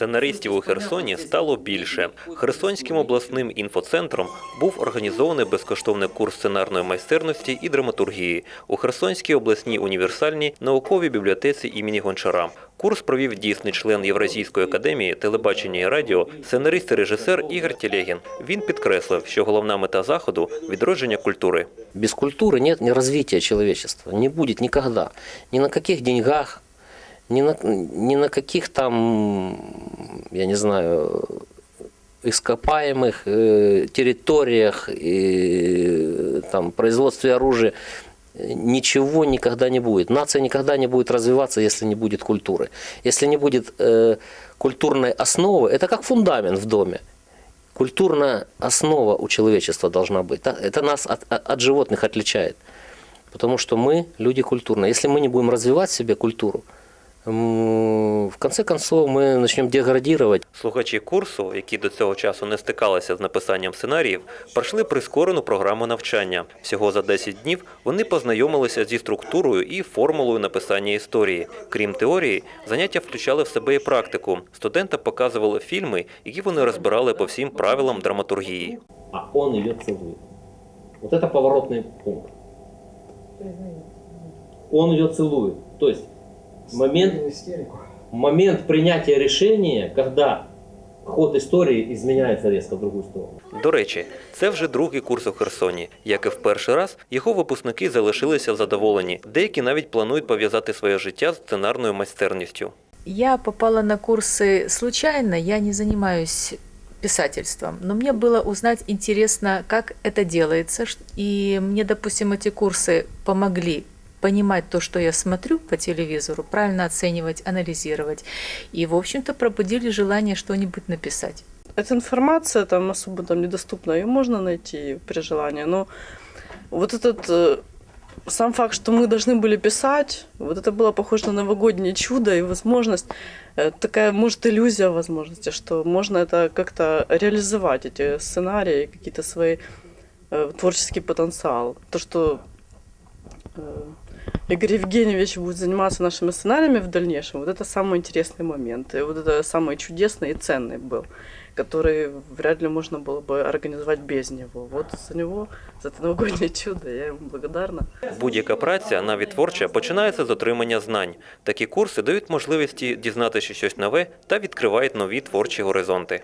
Сценаристів у Херсоні стало більше. Херсонським обласним інфоцентром був організований безкоштовний курс сценарної майстерності і драматургії у Херсонській обласній універсальній науковій бібліотеці імені Гончара. Курс провів дійсний член Євразійської академії телебачення і радіо, сценарист і режисер Ігор Тілегін. Він підкреслив, що головна мета заходу відродження культури. Без культуры нет ни развития человечества, не будет никогда. Ни на каких деньгах, ни на, ни на каких там, я не знаю, ископаемых э, территориях, и, там, производстве оружия. Ничего никогда не будет. Нация никогда не будет развиваться, если не будет культуры. Если не будет э, культурной основы, это как фундамент в доме. Культурная основа у человечества должна быть. Это нас от, от- от животных отличает. Потому что мы люди культурные. Если мы не будем развивать в себе культуру, в конце концов мы начнем деградировать. Слухачі курсу, які до цього часу не стикалися з написанням сценаріїв, пройшли прискорену програму навчання. Всього за 10 днів вони познайомилися зі структурою і формулою написання історії. Крім теорії, заняття включали в себе і практику. Студентам показували фільми, які вони розбирали по всім правилам драматургії. А он ее целует. Вот это поворотный пункт. Он ее целует. То есть момент момент принятия решения, когда ход истории изменяется резко в другую сторону. До речі, це вже другий курс у Херсоні. Як і в перший раз, його випускники залишилися задоволені. Деякі навіть планують пов'язати своє життя з сценарною майстерністю. Я попала на курсы случайно, я не занимаюсь писательством, но мне было узнать интересно, как это делается, ш- и мне, допустим, эти курсы помогли понимать то, что я смотрю по телевизору, правильно оценивать, анализировать, и, в общем-то, пробудили желание что-нибудь написать. Эта информация там особо там недоступна, ее можно найти при желании, но вот этот э, сам факт, что мы должны были писать, вот это было похоже на новогоднее чудо и возможность, э, такая, может, иллюзия возможности, что можно это как-то реализовать, эти сценарии, какие-то свои э, творческий потенциал. То, что Игорь Евгеньевич будет заниматься нашими сценариями в дальнейшем, вот это самый интересный момент, и вот это самый чудесный и ценный был который вряд ли можно было бы организовать без него. Вот за него, за это новогоднее чудо, я ему благодарна. Будь-яка праця, навіть творча, починається з отримання знань. Такі курси дають можливості дізнатися щось нове та відкривають нові творчі горизонти.